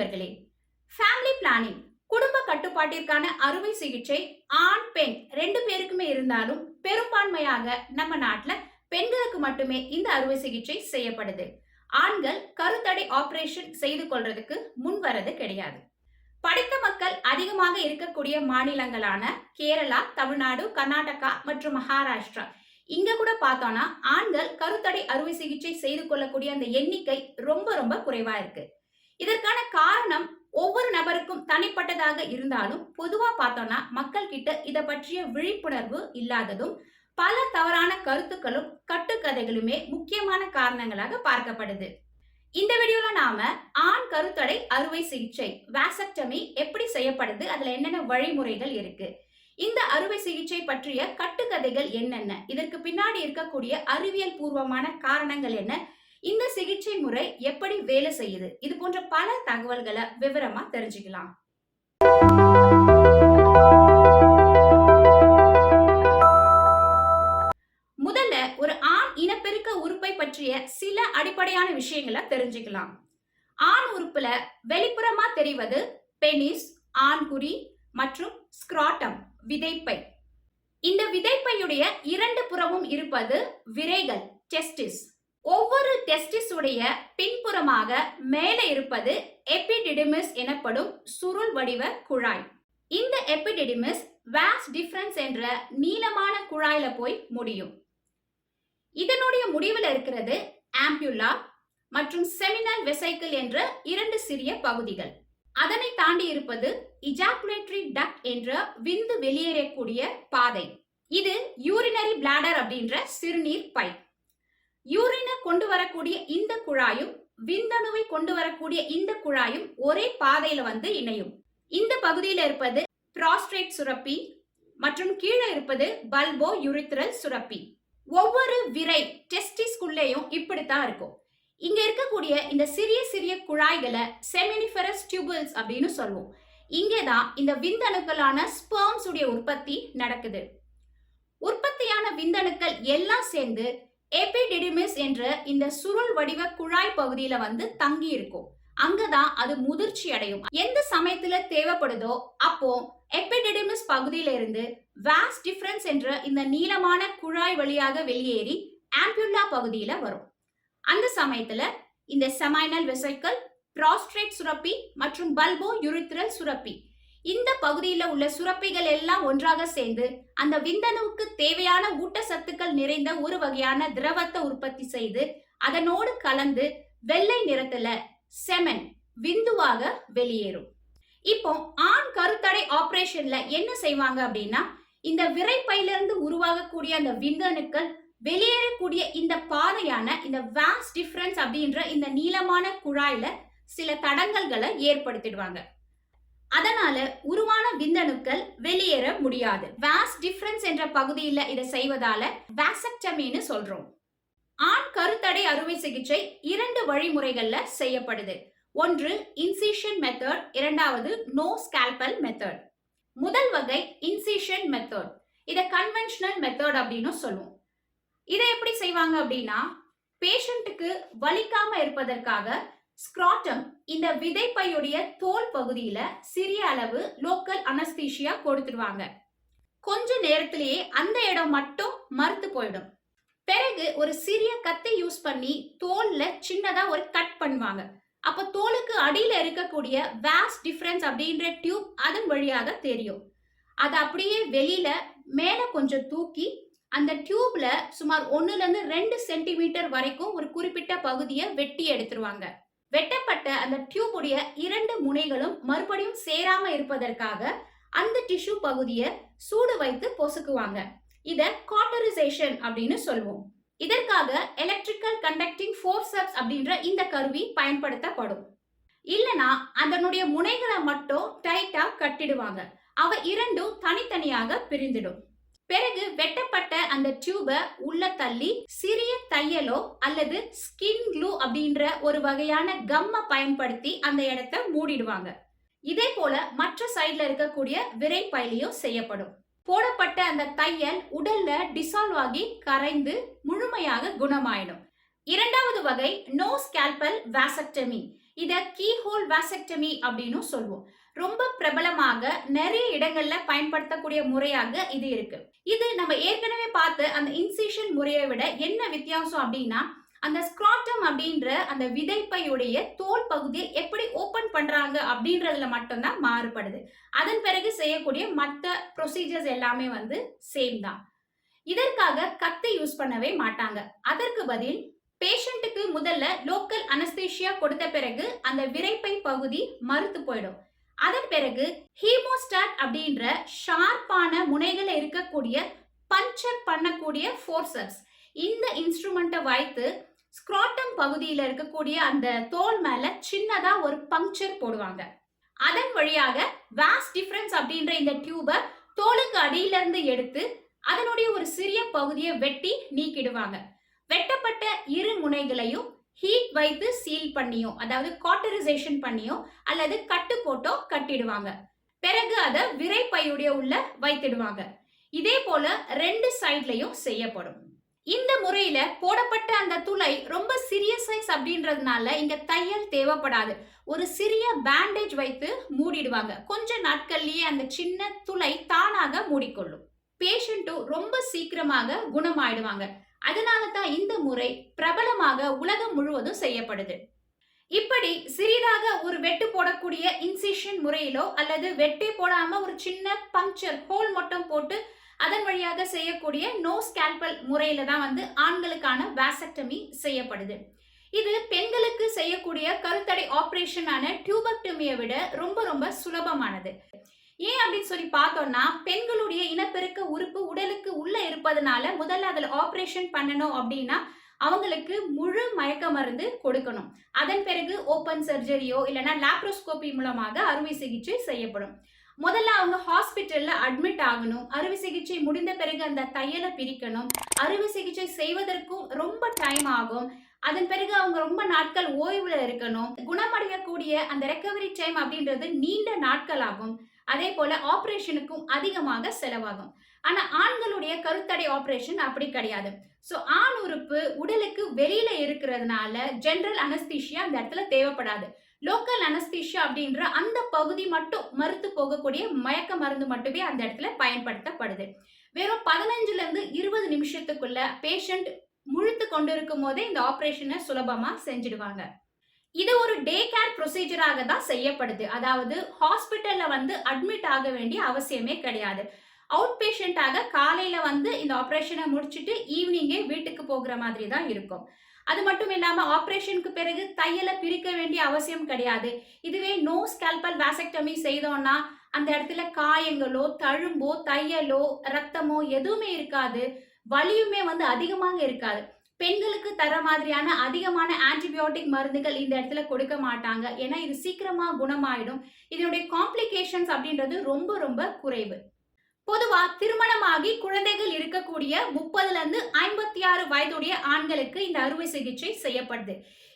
நண்பர்களே family planning குடும்ப கட்டுப்பாட்டிற்கான அறுவை சிகிச்சை ஆண் பெண் ரெண்டு பேருக்குமே இருந்தாலும் பெரும்பான்மையாக நம்ம நாட்டுல பெண்களுக்கு மட்டுமே இந்த அறுவை சிகிச்சை செய்யப்படுது. ஆண்கள் கருத்தடை ஆபரேஷன் செய்து கொள்றதுக்கு முன் வரது கிடையாது. படித்த மக்கள் அதிகமாக இருக்கக்கூடிய மாநிலங்களான கேரளா தமிழ்நாடு கர்நாடகா மற்றும் மகாராஷ்டிரா. இங்க கூட பார்த்தோம்னா ஆண்கள் கருத்தடை அறுவை சிகிச்சை செய்து கொள்ளக்கூடிய அந்த எண்ணிக்கை ரொம்ப ரொம்ப குறைவா இருக்கு. இதற்கான காரணம் ஒவ்வொரு நபருக்கும் தனிப்பட்டதாக இருந்தாலும் பொதுவா பார்த்தோம்னா மக்கள் கிட்ட இதை பற்றிய விழிப்புணர்வு இல்லாததும் பல தவறான கருத்துக்களும் கட்டுக்கதைகளுமே முக்கியமான காரணங்களாக பார்க்கப்படுது. இந்த வீடியோல நாம ஆண் கருத்தடை அறுவை சிகிச்சை வாசக்டமி எப்படி செய்யப்படுது அதுல என்னென்ன வழிமுறைகள் இருக்கு இந்த அறுவை சிகிச்சை பற்றிய கட்டுக்கதைகள் என்னென்ன இதற்கு பின்னாடி இருக்கக்கூடிய அறிவியல் பூர்வமான காரணங்கள் என்ன இந்த சிகிச்சை முறை எப்படி வேலை செய்யுது? இது போன்ற பல தகவல்களை விவரமா தெரிஞ்சுக்கலாம். முதல்ல ஒரு ஆண் இனப்பெருக்க உறுப்பை பற்றிய சில அடிப்படையான விஷயங்களை தெரிஞ்சுக்கலாம். ஆண் உறுப்புல வெளிப்புறமா தெரிவது பெனிஸ் ஆண்குறி மற்றும் ஸ்கிராட்டம் விதைப்பை. இந்த விதைப்பையுடைய இரண்டு புறமும் இருப்பது விரைகள் டெஸ்டிஸ். ஒவ்வொரு டெஸ்டிஸ் உடைய பின்புறமாக மேலே இருப்பது எபிடிடிமிஸ் எனப்படும் சுருள் வடிவ குழாய். இந்த எபிடிடிமிஸ் வேஸ் டிஃபரன்ஸ் என்ற நீளமான குழாயில போய் முடியும். இதனுடைய முடிவில் இருக்கிறது ஆம்பியுலா மற்றும் செமினல் வெசைக்கிள் என்ற இரண்டு சிறிய பகுதிகள். அதனை தாண்டி இருப்பது இஜாகுலேட்டரி டக் என்ற விந்து வெளியேறக்கூடிய பாதை. இது யூரினரி பிளாடர் அப்படின்ற சிறுநீர் பை. யூரினை கொண்டு வரக்கூடிய இந்த குழாயும் விந்தணுவை கொண்டு வரக்கூடிய இந்த குழாயும் ஒரே பாதையில வந்து இணையும். இந்த பகுதியில் இருப்பது ப்ராஸ்ட்ரேட் சுரப்பி மற்றும் கீழே இருப்பது பல்போ யுரித்ரல் சுரப்பி. ஒவ்வொரு விரை டெஸ்டிஸ்குள்ளேயும் இப்படித்தான் இருக்கும். இங்க இருக்கக்கூடிய இந்த சிறிய சிறிய குழாய்களை செமினிஃபரஸ் டியூபிள்ஸ் அப்படின்னு சொல்லுவோம். இங்கே தான் இந்த விந்தணுக்களான ஸ்பெர்ம்ஸ் உடைய உற்பத்தி நடக்குது. உற்பத்தியான விந்தணுக்கள் எல்லாம் சேர்ந்து எபிடிடிமிஸ் என்ற இந்த சுருள் வடிவ குழாய் பகுதியில வந்து தங்கி இருக்கும். அங்கதான் அது முதிர்ச்சி அடையும். எந்த சமயத்துல தேவைப்படுதோ அப்போ எபிடிடிமிஸ் பகுதியில இருந்து வேஸ் டிஃபரன்ஸ் என்ற இந்த நீளமான குழாய் வழியாக வெளியேறி ஆம்பியுலா பகுதியில வரும். அந்த சமயத்துல இந்த செமைனல் வெசைக்கல் ப்ராஸ்ட்ரேட் சுரப்பி மற்றும் பல்போ யுரித்ரல் சுரப்பி இந்த பகுதியில உள்ள சுரப்பிகள் எல்லாம் ஒன்றாக சேர்ந்து அந்த விந்தணுவுக்கு தேவையான ஊட்டச்சத்துக்கள் நிறைந்த ஒரு வகையான திரவத்தை உற்பத்தி செய்து அதனோடு கலந்து வெள்ளை நிறத்துல செமன் விந்துவாக வெளியேறும். இப்போ ஆண் கருத்தடை ஆபரேஷன்ல என்ன செய்வாங்க அப்படின்னா இந்த விரைப்பையிலிருந்து உருவாகக்கூடிய அந்த விந்தணுக்கள் வெளியேறக்கூடிய இந்த பாதையான இந்த வாஸ் டிஃபரன்ஸ் அப்படின்ற இந்த நீளமான குழாயில சில தடங்கல்களை ஏற்படுத்திடுவாங்க. அதனால உருவான விந்தணுக்கள் வெளியேற முடியாது. வாஸ் டிஃபரன்ஸ் என்ற பகுதியில் இதை செய்வதால வாசக்டமின்னு சொல்றோம். ஆண் கருத்தடை அறுவை சிகிச்சை இரண்டு வழிமுறைகள்ல செய்யப்படுது. ஒன்று இன்சிஷன் மெத்தட் இரண்டாவது நோ ஸ்கேல்பல் மெத்தட் முதல் வகை இன்சிஷன் மெத்தட் இதை கன்வென்ஷனல் மெத்தட் அப்படின்னு சொல்லுவோம். இதை எப்படி செய்வாங்க அப்படின்னா பேஷண்ட்டுக்கு வலிக்காம இருப்பதற்காக ஸ்க்ராட்டம் இந்த விதைப்பையுடைய தோல் பகுதியில சிறிய அளவு லோக்கல் அனஸ்தீஷியா கொடுத்துருவாங்க கொஞ்ச நேரத்திலேயே அந்த இடம் மட்டும் மறுத்து போயிடும். பிறகு ஒரு சிறிய கத்தை யூஸ் பண்ணி தோல்ல சின்னதா ஒரு கட் பண்ணுவாங்க. அப்ப தோலுக்கு அடியில இருக்கக்கூடிய வேஸ்ட் டிஃபரன்ஸ் அப்படின்ற டியூப் அதன் வழியாக தெரியும். அது அப்படியே வெளியில மேல கொஞ்சம் தூக்கி அந்த டியூப்ல சுமார் ஒன்னுல இருந்து ரெண்டு சென்டிமீட்டர் வரைக்கும் ஒரு குறிப்பிட்ட பகுதியை வெட்டி எடுத்துருவாங்க. வெட்டப்பட்ட அந்த டியூபுடைய இரண்டு முனைகளும் மறுபடியும் சேராம இருப்பதற்காக அந்த டிஷ்யூ பகுதியை சூடு வைத்து பொசுக்குவாங்க. இத காட்டரைசேஷன் அப்படின்னு சொல்லுவோம். இதற்காக எலக்ட்ரிக்கல் கண்டக்டிங் ஃபோர்சப்ஸ் அப்படின்ற இந்த கருவி பயன்படுத்தப்படும். இல்லனா அதனுடைய முனைகளை மட்டும் டைட்டா கட்டிடுவாங்க. அவ இரண்டும் தனித்தனியாக பிரிந்துடும். பிறகு வெட்டப்பட்ட அந்த டியூபை உள்ள தள்ளி சிறிய தையலோ அல்லது ஸ்கின் க்ளூ அப்படின்ற ஒரு வகையான கம்மை பயன்படுத்தி அந்த இடத்த மூடிடுவாங்க. இதே போல மற்ற சைட்ல இருக்கக்கூடிய விரைப்பையிலையும் செய்யப்படும். போடப்பட்ட அந்த தையல் உடல்ல டிசால்வ் ஆகி கரைந்து முழுமையாக குணமாயிடும். இரண்டாவது வகை நோ ஸ்கேல்பல் வாசக்டமி இத கீஹோல் வாசெக்டமி அப்படின்னு சொல்லுவோம் ரொம்ப பிரபலமாக நிறைய இடங்கள்ல பயன்படுத்தக்கூடிய முறையாக இது இருக்கு. இது நம்ம ஏற்கனவே பார்த்த அந்த இன்சிஷன் முறையை விட என்ன வித்தியாசம் அப்படின்னா அந்த ஸ்க்ராட்டம் அப்படின்ற அந்த விதைப்பையுடைய தோல் பகுதியை எப்படி ஓபன் பண்றாங்க அப்படின்றதுல மட்டும்தான் மாறுபடுது. அதன் பிறகு செய்யக்கூடிய மற்ற ப்ரொசீஜர்ஸ் எல்லாமே வந்து சேம் தான். இதற்காக கத்தை யூஸ் பண்ணவே மாட்டாங்க. அதற்கு பதில் பேஷண்ட்டுக்கு முதல்ல லோக்கல் அனஸ்தேஷியா கொடுத்த பிறகு அந்த விரைப்பை பகுதி மறுத்து போயிடும். அதன் பிறகு ஹீமோஸ்டாட் அப்படின்ற ஷார்ப்பான முனைகள் இருக்கக்கூடிய பஞ்சர் பண்ணக்கூடிய ஃபோர்சப்ஸ். இந்த இன்ஸ்ட்ருமெண்ட்டை வைத்து ஸ்க்ராட்டம் பகுதியில் இருக்கக்கூடிய அந்த தோல் மேல சின்னதா ஒரு பங்க்சர் போடுவாங்க. அதன் வழியாக வேஸ் டிஃபரன்ஸ் அப்படின்ற இந்த டியூபை தோலுக்கு அடியிலிருந்து எடுத்து அதனுடைய ஒரு சிறிய பகுதியை வெட்டி நீக்கிடுவாங்க. வெட்டப்பட்ட இரு முனைகளையும் ஹீட் வைத்து சீல் பண்ணியோ அதாவது காட்டரைசேஷன் பண்ணியோ அல்லது கட்டு போட்டோ கட்டிடுவாங்க. பிறகு அதை விரைப்பையுடைய உள்ள வைத்திடுவாங்க. இதே போல ரெண்டு சைட்லையும் செய்யப்படும். இந்த முறையில போடப்பட்ட அந்த துளை ரொம்ப சிறிய சைஸ் அப்படின்றதுனால இங்க தையல் தேவைப்படாது. ஒரு சிறிய பேண்டேஜ் வைத்து மூடிடுவாங்க. கொஞ்ச நாட்கள்லயே அந்த சின்ன துளை தானாக மூடிக்கொள்ளும். பேஷண்ட்டும் ரொம்ப சீக்கிரமாக குணமாயிடுவாங்க. அதனால தான் இந்த முறை பிரபலமாக உலகம் முழுவதும் செய்யப்படுது. இப்படி சிறிதாக ஒரு வெட்டு போடக்கூடிய இன்சிஷன் முறையிலோ அல்லது வெட்டே போடாம ஒரு சின்ன பங்க்சர் ஹோல் மட்டும் போட்டு அதன் வழியாக செய்யக்கூடிய நோ ஸ்கேல்பல் முறையில தான் வந்து ஆண்களுக்கான வாசக்டமி செய்யப்படுது. இது பெண்களுக்கு செய்யக்கூடிய கருத்தடை ஆபரேஷனான டியூபக்டமியை விட ரொம்ப ரொம்ப சுலபமானது. ஏன் அப்படின்னு சொல்லி பார்த்தோம்னா பெண்களுடைய இனப்பெருக்க உறுப்பு உடலுக்கு உள்ள இருப்பதனால முதல்ல அதில் ஆப்ரேஷன் பண்ணணும் அப்படின்னா அவங்களுக்கு முழு மயக்க மருந்து கொடுக்கணும். அதன் பிறகு ஓப்பன் சர்ஜரியோ இல்லைன்னா லாப்ரோஸ்கோபி மூலமாக அறுவை சிகிச்சை செய்யப்படும். முதல்ல அவங்க ஹாஸ்பிட்டல்ல அட்மிட் ஆகணும். அறுவை சிகிச்சை முடிந்த பிறகு அந்த தையலை பிரிக்கணும். அறுவை சிகிச்சை செய்வதற்கும் ரொம்ப டைம் ஆகும். அதன் பிறகு அவங்க ரொம்ப நாட்கள் ஓய்வுல இருக்கணும். குணமடையக்கூடிய அந்த ரெக்கவரி டைம் அப்படின்றது நீண்ட நாட்கள் ஆகும் அதே போல ஆப்ரேஷனுக்கும் அதிகமாக செலவாகும். ஆனா ஆண்களுடைய கருத்தடை ஆப்ரேஷன் அப்படி கிடையாது. ஸோ ஆண் உறுப்பு உடலுக்கு வெளியில இருக்கிறதுனால ஜென்ரல் அனஸ்தீஷியா அந்த இடத்துல தேவைப்படாது. லோக்கல் அனஸ்தீஷியா அப்படின்ற அந்த பகுதி மட்டும் மறுத்து போகக்கூடிய மயக்க மருந்து மட்டுமே அந்த இடத்துல பயன்படுத்தப்படுது. வெறும் பதினஞ்சுல இருந்து இருபது நிமிஷத்துக்குள்ள பேஷண்ட் முழுத்து கொண்டிருக்கும் போதே இந்த ஆப்ரேஷனை சுலபமா செஞ்சிடுவாங்க. இது ஒரு டே கேர் ப்ரொசீஜராக தான் செய்யப்படுது. அதாவது ஹாஸ்பிட்டல்ல வந்து அட்மிட் ஆக வேண்டிய அவசியமே கிடையாது. அவுட் பேஷண்ட்டாக காலையில வந்து இந்த ஆப்ரேஷனை முடிச்சுட்டு ஈவினிங்கே வீட்டுக்கு போகிற மாதிரி தான் இருக்கும். அது மட்டும் இல்லாம ஆப்ரேஷனுக்கு பிறகு தையலை பிரிக்க வேண்டிய அவசியம் கிடையாது. இதுவே நோ ஸ்கல்பல் வாசக்டமி செய்தோம்னா அந்த இடத்துல காயங்களோ தழும்போ தையலோ ரத்தமோ எதுவுமே இருக்காது. வலியுமே வந்து அதிகமாக இருக்காது. பெண்களுக்கு தர மாதிரியான அதிகமான ஆன்டிபயோட்டிக் மருந்துகள் இந்த இடத்துல கொடுக்க மாட்டாங்க. ஏன்னா இது சீக்கிரமா குணமாயிடும். இதனுடைய காம்ப்ளிகேஷன்ஸ் அப்படின்றது ரொம்ப ரொம்ப குறைவு. பொதுவா திருமணமாகி குழந்தைகள் இருக்கக்கூடிய முப்பதுல இருந்து ஐம்பத்தி ஆறு வயதுடைய ஆண்களுக்கு இந்த அறுவை சிகிச்சை செய்யப்படுது.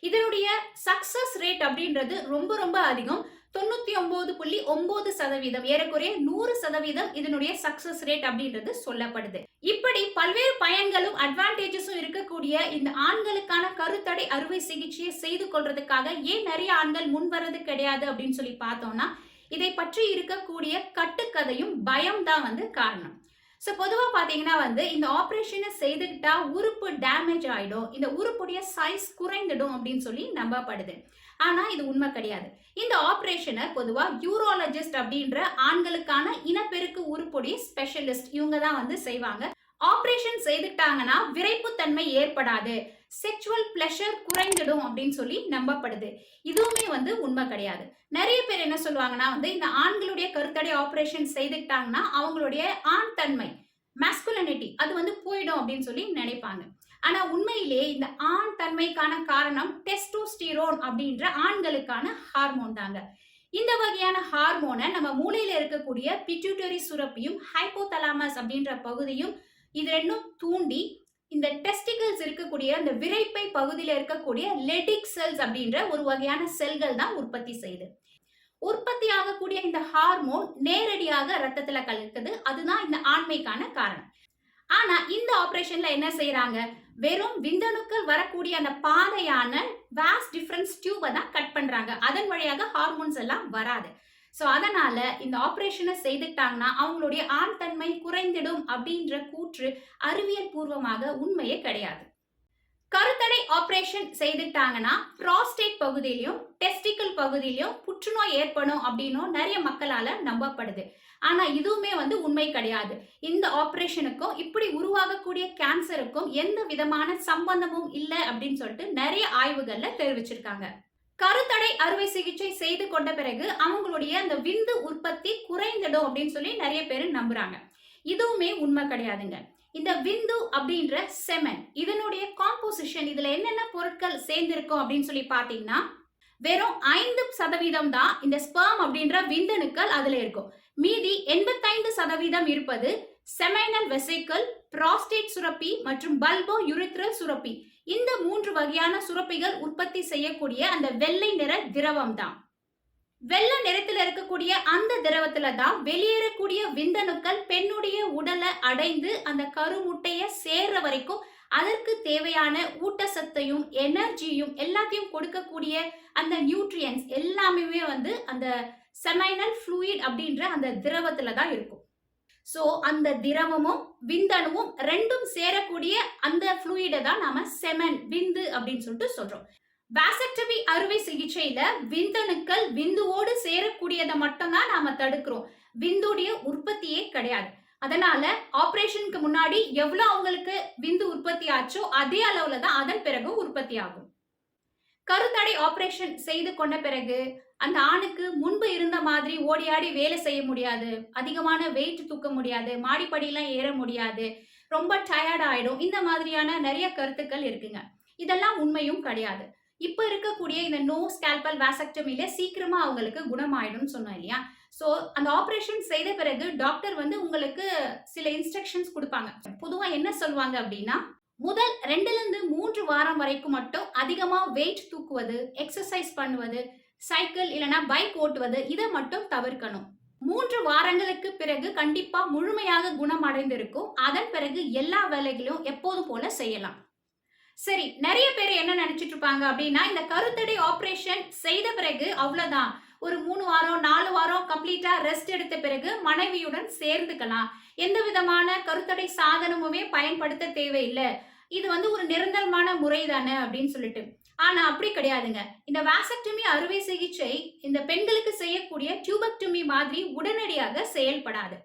இதனுடைய சக்சஸ் ரேட் அப்படின்றது ரொம்ப ரொம்ப அதிகம். தொண்ணூத்தி ஒன்பது புள்ளி ஒன்பது சதவீதம் ஏறக்குறைய நூறு சதவீதம் இதனுடைய சக்சஸ் ரேட் அப்படின்றது சொல்லப்படுது. இப்படி பல்வேறு பயன்களும் அட்வான்டேஜஸும் இருக்கக்கூடிய இந்த ஆண்களுக்கான கருத்தடை அறுவை சிகிச்சையை செய்து கொள்றதுக்காக ஏன் நிறைய ஆண்கள் முன்வரது கிடையாது அப்படின்னு சொல்லி பார்த்தோம்னா இதை பற்றி இருக்கக்கூடிய கட்டுக்கதையும் பயம் தான் வந்து காரணம். ஸோ பொதுவாக பார்த்தீங்கன்னா வந்து இந்த ஆப்ரேஷனை செய்துக்கிட்டா உறுப்பு டேமேஜ் ஆகிடும் இந்த உறுப்புடைய சைஸ் குறைந்துடும் அப்படின்னு சொல்லி நம்பப்படுது. ஆனால் இது உண்மை கிடையாது. இந்த ஆப்ரேஷனை பொதுவாக யூரோலஜிஸ்ட் அப்படின்ற ஆண்களுக்கான இனப்பெருக்கு உருப்பொடி ஸ்பெஷலிஸ்ட் இவங்க தான் வந்து செய்வாங்க. ஆப்ரேஷன் செய்துட்டாங்கன்னா விரைப்புத்தன்மை ஏற்படாது. செக்ஷுவல் பிளஷர் குறைந்துடும் அப்படின்னு சொல்லி நம்பப்படுது. இதுவுமே வந்து உண்மை கிடையாது. நிறைய பேர் என்ன சொல்லுவாங்கன்னா வந்து இந்த ஆண்களுடைய கருத்தடை ஆப்ரேஷன் செய்துக்கிட்டாங்கன்னா அவங்களுடைய ஆண் தன்மை மேஸ்குலனிட்டி அது வந்து போயிடும் அப்படின்னு சொல்லி நினைப்பாங்க. ஆனா உண்மையிலேயே இந்த ஆண் தன்மைக்கான காரணம் டெஸ்டோஸ்டிரோன் அப்படின்ற ஆண்களுக்கான ஹார்மோன் தாங்க. இந்த வகையான ஹார்மோனை நம்ம மூளையில இருக்கக்கூடிய பிட்யூட்டரி சுரப்பியும் ஹைப்போதலாமஸ் அப்படின்ற பகுதியும் இது ரெண்டும் தூண்டி இந்த டெஸ்டிகல்ஸ் இருக்கக்கூடிய அந்த விரைப்பை பகுதியில் இருக்கக்கூடிய லெடிக் செல்ஸ் அப்படின்ற ஒரு வகையான செல்கள் தான் உற்பத்தி செய்யுது. உற்பத்தி ஆகக்கூடிய இந்த ஹார்மோன் நேரடியாக ரத்தத்துல கலக்குது. அதுதான் இந்த ஆண்மைக்கான காரணம். ஆனா இந்த ஆபரேஷன்ல என்ன செய்யறாங்க வெறும் விந்தணுக்கள் வரக்கூடிய அந்த பாதையான வேஸ்ட் டிஃபரன்ஸ் டியூபை தான் கட் பண்றாங்க. அதன் வழியாக ஹார்மோன்ஸ் எல்லாம் வராது. ஸோ அதனால இந்த ஆப்ரேஷனை செய்துட்டாங்கன்னா அவங்களுடைய ஆண் தன்மை குறைந்திடும் அப்படின்ற கூற்று அறிவியல் பூர்வமாக உண்மையே கிடையாது. கருத்தடை ஆப்ரேஷன் செய்துட்டாங்கன்னா ப்ராஸ்டேட் பகுதியிலையும் டெஸ்டிக்கல் பகுதியிலையும் புற்றுநோய் ஏற்படும் அப்படின்னும் நிறைய மக்களால நம்பப்படுது. ஆனா இதுவுமே வந்து உண்மை கிடையாது. இந்த ஆப்ரேஷனுக்கும் இப்படி உருவாகக்கூடிய கேன்சருக்கும் எந்த விதமான சம்பந்தமும் இல்லை அப்படின்னு சொல்லிட்டு நிறைய ஆய்வுகள்ல தெரிவிச்சிருக்காங்க. கருத்தடை அறுவை சிகிச்சை செய்து கொண்ட பிறகு அவங்களுடைய அந்த விந்து உற்பத்தி குறைந்துடும் அப்படின்னு சொல்லி நிறைய பேர் நம்புறாங்க. இதுவுமே உண்மை கிடையாதுங்க. இந்த விந்து அப்படின்ற செமன் இதனுடைய காம்போசிஷன் இதுல என்னென்ன பொருட்கள் சேர்ந்திருக்கும் அப்படின்னு சொல்லி பாத்தீங்கன்னா வெறும் ஐந்து சதவீதம் தான் இந்த ஸ்பெர்ம் அப்படின்ற விந்தணுக்கள் அதுல இருக்கும். மீதி எண்பத்தைந்து சதவீதம் இருப்பது செமைனல் வெசைக்கல் ப்ராஸ்டேட் சுரப்பி மற்றும் பல்போ யுரித்ரல் சுரப்பி. இந்த மூன்று வகையான சுரப்பிகள் உற்பத்தி செய்யக்கூடிய அந்த வெள்ளை நிற திரவம் தான் வெள்ளை நிறத்தில் இருக்கக்கூடிய அந்த திரவத்துல தான் வெளியேறக்கூடிய விந்தணுக்கள் பெண்ணுடைய உடலை அடைந்து அந்த கருமுட்டைய சேர்ற வரைக்கும் அதற்கு தேவையான ஊட்டச்சத்தையும் எனர்ஜியும் எல்லாத்தையும் கொடுக்கக்கூடிய அந்த நியூட்ரியன்ஸ் எல்லாமே வந்து அந்த செமைனல் ஃப்ளூயிட் அப்படின்ற அந்த திரவத்துல தான் இருக்கும். ஸோ அந்த திரவமும் விந்தணுவும் ரெண்டும் சேரக்கூடிய அந்த ஃப்ளூயிடை தான் நாம செமன் விந்து அப்படின்னு சொல்லிட்டு சொல்றோம். வாசக்டமி அறுவை சிகிச்சையில விந்தணுக்கள் விந்துவோடு சேரக்கூடியதை மட்டும்தான் நாம தடுக்கிறோம். விந்துடைய உற்பத்தியே கிடையாது. அதனால ஆப்ரேஷனுக்கு முன்னாடி எவ்வளவு அவங்களுக்கு விந்து உற்பத்தி ஆச்சோ அதே அளவுல தான் அதன் பிறகு உற்பத்தி ஆகும். கருத்தடை ஆபரேஷன் செய்து கொண்ட பிறகு அந்த ஆணுக்கு முன்பு இருந்த மாதிரி ஓடி ஆடி வேலை செய்ய முடியாது. அதிகமான வெயிட் தூக்க முடியாது. மாடிப்படியெல்லாம் ஏற முடியாது. ரொம்ப டயர்ட் ஆயிடும். இந்த மாதிரியான நிறைய கருத்துக்கள் இருக்குங்க. இதெல்லாம் உண்மையும் கிடையாது. இப்ப இருக்கக்கூடிய இந்த நோ ஸ்கேல்பல் வாசக்டமில சீக்கிரமா அவங்களுக்கு குணமாயிடும்னு சொன்னோம் இல்லையா? ஸோ அந்த ஆப்ரேஷன் செய்த பிறகு டாக்டர் வந்து உங்களுக்கு சில இன்ஸ்ட்ரக்ஷன்ஸ் கொடுப்பாங்க. பொதுவா என்ன சொல்லுவாங்க அப்படின்னா முதல் ரெண்டுல இருந்து மூன்று வாரம் வரைக்கும் மட்டும் அதிகமா வெயிட் தூக்குவது எக்ஸசைஸ் பண்ணுவது சைக்கிள் இல்லைன்னா பைக் ஓட்டுவது இதை மட்டும் தவிர்க்கணும். மூன்று வாரங்களுக்கு பிறகு கண்டிப்பா முழுமையாக குணமடைந்திருக்கும். அதன் பிறகு எல்லா வேலைகளையும் எப்போதும் போல செய்யலாம். சரி நிறைய பேர் என்ன நினைச்சிட்டு இருப்பாங்க அப்படின்னா இந்த கருத்தடை ஆபரேஷன் செய்த பிறகு அவ்வளவுதான். ஒரு மூணு வாரம் நாலு வாரம் கம்ப்ளீட்டா ரெஸ்ட் எடுத்த பிறகு மனைவியுடன் சேர்ந்துக்கலாம். எந்த விதமான கருத்தடை சாதனமுமே பயன்படுத்த தேவையில்லை. இது வந்து ஒரு நிரந்தரமான முறை தானே அப்படின்னு சொல்லிட்டு. ஆனா அப்படி கிடையாதுங்க. இந்த வாசக்டமி அறுவை சிகிச்சை இந்த பெண்களுக்கு செய்யக்கூடிய டியூபக்டமி மாதிரி உடனடியாக செயல்படாது.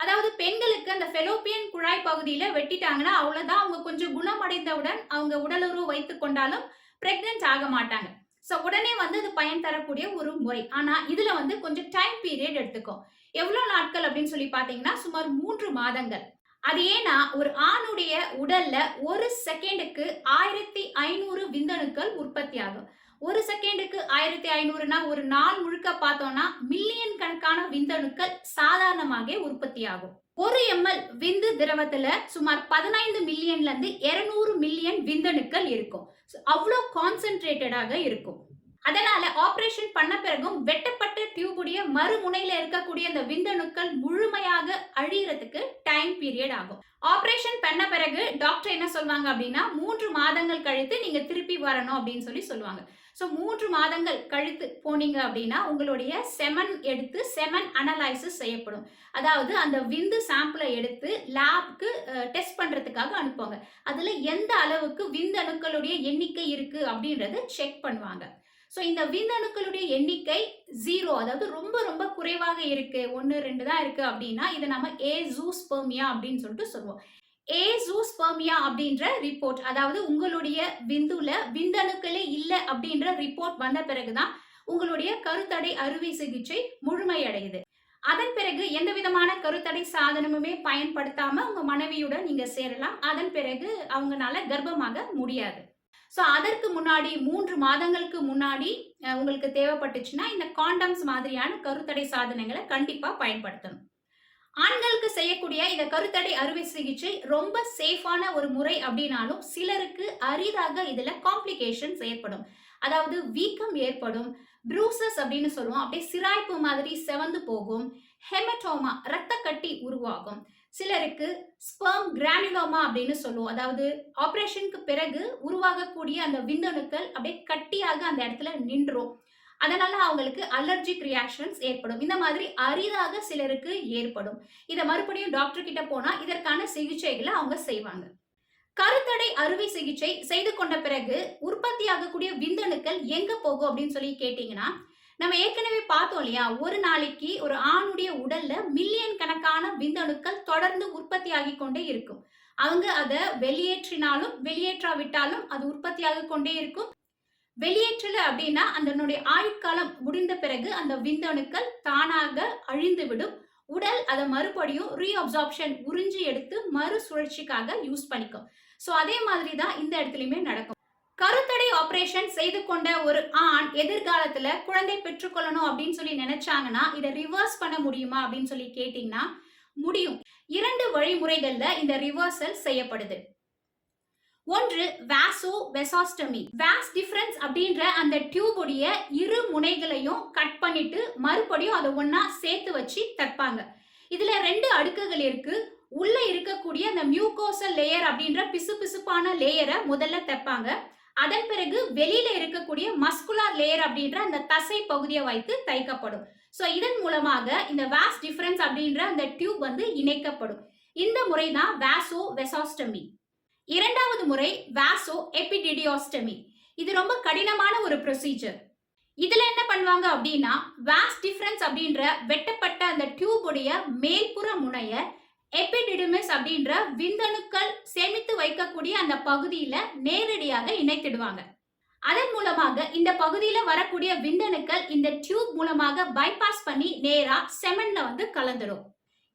அதாவது பெண்களுக்கு அந்த ஃபெலோப்பியன் குழாய் பகுதியில வெட்டிட்டாங்கன்னா அவ்வளவுதான் அவங்க கொஞ்சம் குணமடைந்தவுடன் அவங்க உடலுறவு வைத்துக் கொண்டாலும் பிரெக்னென்ட் ஆக மாட்டாங்க. ஸோ உடனே வந்து அது பயன் தரக்கூடிய ஒரு முறை. ஆனா இதுல வந்து கொஞ்சம் டைம் பீரியட் எடுத்துக்கும் எவ்வளவு நாட்கள் அப்படின்னு சொல்லி பாத்தீங்கன்னா சுமார் மூன்று மாதங்கள். அது ஏன்னா ஒரு ஆணுடைய உடல்ல ஒரு செகண்டுக்கு ஆயிரத்தி ஐநூறு விந்தணுக்கள் உற்பத்தி ஆகும் ஒரு செகண்டுக்கு ஆயிரத்தி ஐநூறுனா ஒரு நாள் முழுக்க பார்த்தோம்னா மில்லியன் கணக்கான விந்தணுக்கள் சாதாரணமாக உற்பத்தி ஆகும் ஒரு எம்எல் விந்து திரவத்துல சுமார் பதினைந்து மில்லியன்ல இருந்து இருநூறு மில்லியன் விந்தணுக்கள் இருக்கும். அவ்வளோ கான்சென்ட்ரேட்டடாக இருக்கும். அதனால ஆபரேஷன் பண்ண பிறகும் வெட்டப்பட்ட டியூபுடைய மறுமுனையில இருக்கக்கூடிய அந்த விந்தணுக்கள் முழுமையாக அழியறதுக்கு டைம் பீரியட் ஆகும். ஆபரேஷன் பண்ண பிறகு டாக்டர் என்ன சொல்லுவாங்க அப்படின்னா மூன்று மாதங்கள் கழித்து நீங்க திருப்பி வரணும் அப்படின்னு சொல்லி சொல்லுவாங்க ஸோ மூன்று மாதங்கள் கழித்து போனீங்க அப்படின்னா உங்களுடைய செமன் எடுத்து செமன் அனலைசிஸ் செய்யப்படும். அதாவது அந்த விந்து சாம்பிளை எடுத்து லேப்க்கு டெஸ்ட் பண்ணுறதுக்காக அனுப்புவாங்க. அதில் எந்த அளவுக்கு விந்தணுக்களுடைய எண்ணிக்கை இருக்குது அப்படின்றத செக் பண்ணுவாங்க. ஸோ இந்த விந்தணுக்களுடைய எண்ணிக்கை ஜீரோ அதாவது ரொம்ப ரொம்ப குறைவாக இருக்கு. ஒன்று ரெண்டு தான் இருக்கு அப்படின்னா இதை நம்ம ஏ ஜூஸ்பெர்மியா அப்படின்னு சொல்லிட்டு சொல்லுவோம். ஏ ஜூஸ்பெர்மியா அப்படின்ற ரிப்போர்ட் அதாவது உங்களுடைய விந்துல விந்தணுக்களே இல்லை அப்படின்ற ரிப்போர்ட் வந்த பிறகுதான் உங்களுடைய கருத்தடை அறுவை சிகிச்சை முழுமையடையுது. அதன் பிறகு எந்த விதமான கருத்தடை சாதனமுமே பயன்படுத்தாம உங்க மனைவியுடன் நீங்க சேரலாம். அதன் பிறகு அவங்கனால கர்ப்பமாக முடியாது. ஸோ அதற்கு முன்னாடி மூன்று மாதங்களுக்கு முன்னாடி உங்களுக்கு தேவைப்பட்டுச்சுன்னா இந்த காண்டம்ஸ் மாதிரியான கருத்தடை சாதனங்களை கண்டிப்பாக பயன்படுத்தணும். ஆண்களுக்கு செய்யக்கூடிய இந்த கருத்தடை அறுவை சிகிச்சை ரொம்ப சேஃபான ஒரு முறை அப்படின்னாலும் சிலருக்கு அரிதாக இதுல காம்ப்ளிகேஷன்ஸ் ஏற்படும். அதாவது வீக்கம் ஏற்படும். ப்ரூசஸ் அப்படின்னு சொல்லுவோம். அப்படியே சிராய்ப்பு மாதிரி செவந்து போகும். ஹெமட்டோமா ரத்த கட்டி உருவாகும். சிலருக்கு ஸ்பெர்ம் கிரானுலோமா அப்படின்னு சொல்லுவோம். அதாவது ஆப்ரேஷனுக்கு பிறகு உருவாகக்கூடிய அந்த விந்தணுக்கள் அப்படியே கட்டியாக அந்த இடத்துல நின்றோம். அதனால அவங்களுக்கு அலர்ஜிக் ரியாக்ஷன்ஸ் ஏற்படும். இந்த மாதிரி அரிதாக சிலருக்கு ஏற்படும். இதை மறுபடியும் டாக்டர் கிட்ட போனா இதற்கான சிகிச்சைகளை அவங்க செய்வாங்க. கருத்தடை அறுவை சிகிச்சை செய்து கொண்ட பிறகு உற்பத்தி ஆகக்கூடிய விந்தணுக்கள் எங்க போகும் அப்படின்னு சொல்லி கேட்டீங்கன்னா நம்ம ஏற்கனவே பார்த்தோம் இல்லையா? ஒரு நாளைக்கு ஒரு ஆணுடைய உடல்ல மில்லியன் கணக்கான விந்தணுக்கள் தொடர்ந்து உற்பத்தி ஆகி கொண்டே இருக்கும். அவங்க அதை வெளியேற்றினாலும் வெளியேற்றாவிட்டாலும் அது உற்பத்தி ஆகி கொண்டே இருக்கும். வெளியேற்றல அப்படின்னா அதனுடைய ஆயுட்காலம் முடிந்த பிறகு அந்த விந்தணுக்கள் தானாக அழிந்து விடும் உடல் அதை மறுபடியும் ரீஅப்சார்ப்ஷன் உறிஞ்சி எடுத்து மறுசுழற்சிக்காக யூஸ் பண்ணிக்கும். ஸோ அதே மாதிரி தான் இந்த இடத்துலையுமே நடக்கும். கருத்தடை ஆபரேஷன் செய்து கொண்ட ஒரு ஆண் எதிர்காலத்துல குழந்தை பெற்றுக்கொள்ளணும் அப்படின்னு சொல்லி நினைச்சாங்கன்னா இதை ரிவர்ஸ் பண்ண முடியுமா அப்படின்னு சொல்லி கேட்டீங்கன்னா முடியும். இரண்டு வழிமுறைகள்ல இந்த ரிவர்சல் செய்யப்படுது. ஒன்று வேசோ வெசாஸ்டமி வேஸ் டிஃபரன்ஸ் அப்படின்ற அந்த டியூபுடைய இரு முனைகளையும் கட் பண்ணிட்டு மறுபடியும் அதை ஒன்னா சேர்த்து வச்சு தைப்பாங்க. இதுல ரெண்டு அடுக்குகள் இருக்கு. உள்ள இருக்கக்கூடிய அந்த மியூகோசல் லேயர் அப்படின்ற பிசு பிசுப்பான லேயரை முதல்ல தைப்பாங்க. அதன் பிறகு வெளியில இருக்கக்கூடிய மஸ்குலார் லேயர் அப்படின்ற அந்த தசை பகுதியை வைத்து தைக்கப்படும். ஸோ இதன் மூலமாக இந்த வேஸ் டிஃபரன்ஸ் அப்படின்ற அந்த டியூப் வந்து இணைக்கப்படும். இந்த முறை தான் வேசோ வெசாஸ்டமி இரண்டாவது முறை வேசோ எபிடிடியோஸ்டமி இது ரொம்ப கடினமான ஒரு ப்ரொசீஜர் இதுல என்ன பண்ணுவாங்க அப்படின்னா வேஸ் டிஃபரன்ஸ் அப்படின்ற வெட்டப்பட்ட அந்த டியூபுடைய மேல்புற முனைய எபிடிடிமிஸ் அப்படின்ற விந்தணுக்கள் சேமித்து வைக்கக்கூடிய அந்த பகுதியில நேரடியாக இணைத்திடுவாங்க. அதன் மூலமாக இந்த பகுதியில வரக்கூடிய விந்தணுக்கள் இந்த டியூப் மூலமாக பைபாஸ் பண்ணி நேரா செமன்ல வந்து கலந்துடும்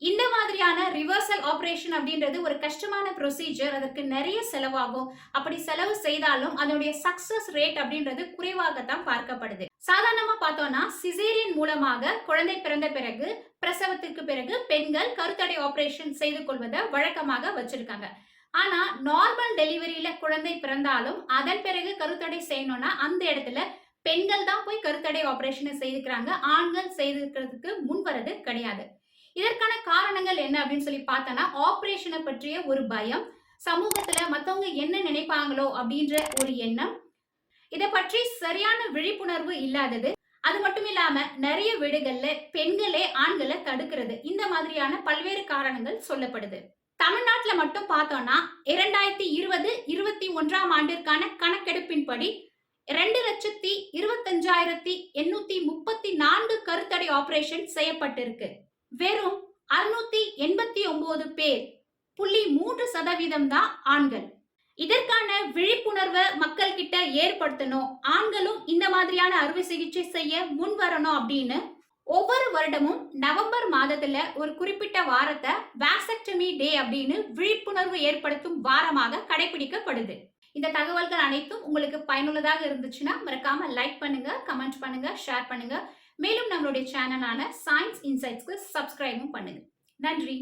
இந்த மாதிரியான ரிவர்சல் ஆபரேஷன் அப்படின்றது ஒரு கஷ்டமான ப்ரொசீஜர் அதற்கு நிறைய செலவாகும். அப்படி செலவு செய்தாலும் அதனுடைய சக்சஸ் ரேட் அப்படின்றது குறைவாகத்தான் பார்க்கப்படுது. சாதாரணமா பார்த்தோம்னா சிசேரியன் மூலமாக குழந்தை பிறந்த பிறகு பிரசவத்திற்கு பிறகு பெண்கள் கருத்தடை ஆபரேஷன் செய்து கொள்வதை வழக்கமாக வச்சிருக்காங்க. ஆனா நார்மல் டெலிவரியில குழந்தை பிறந்தாலும் அதன் பிறகு கருத்தடை செய்யணும்னா அந்த இடத்துல பெண்கள் தான் போய் கருத்தடை ஆபரேஷனை செய்திருக்கிறாங்க ஆண்கள் செய்திருக்கிறதுக்கு முன் வரது கிடையாது. இதற்கான காரணங்கள் என்ன அப்படின்னு சொல்லி பார்த்தோன்னா ஆபரேஷனை பற்றிய ஒரு பயம் சமூகத்துல மத்தவங்க என்ன நினைப்பாங்களோ அப்படின்ற ஒரு எண்ணம். இதை பற்றி சரியான விழிப்புணர்வு இல்லாதது. அது மட்டும் இல்லாம நிறைய வீடுகள்ல பெண்களே ஆண்களை தடுக்கிறது. இந்த மாதிரியான பல்வேறு காரணங்கள் சொல்லப்படுது. தமிழ்நாட்டில் மட்டும் பார்த்தோம்னா இரண்டாயிரத்தி இருபது இருபத்தி ஒன்றாம் ஆண்டிற்கான கணக்கெடுப்பின்படி ரெண்டு லட்சத்தி இருபத்தஞ்சாயிரத்தி எண்ணூத்தி முப்பத்தி நான்கு கருத்தடை ஆபரேஷன் செய்யப்பட்டிருக்கு. வெறும் அறுநூத்தி எண்பத்தி ஒன்பது பேர் புள்ளி மூன்று சதவீதம் தான் ஆண்கள். இதற்கான விழிப்புணர்வை மக்கள் கிட்ட ஏற்படுத்தணும் ஆண்களும் இந்த மாதிரியான அறுவை சிகிச்சை செய்ய முன் வரணும் அப்படின்னு ஒவ்வொரு வருடமும் நவம்பர் மாதத்துல ஒரு குறிப்பிட்ட வாரத்தை வாசக்டமி டே அப்படின்னு விழிப்புணர்வு ஏற்படுத்தும் வாரமாக கடைபிடிக்கப்படுது. இந்த தகவல்கள் அனைத்தும் உங்களுக்கு பயனுள்ளதாக இருந்துச்சுன்னா மறக்காம லைக் பண்ணுங்க கமெண்ட் பண்ணுங்க ஷேர் பண்ணுங்க. மேலும் நம்மளுடைய சேனலான சயின்ஸ் இன்சைட்ஸ்க்கு சப்ஸ்கிரைபும் பண்ணுங்க. நன்றி.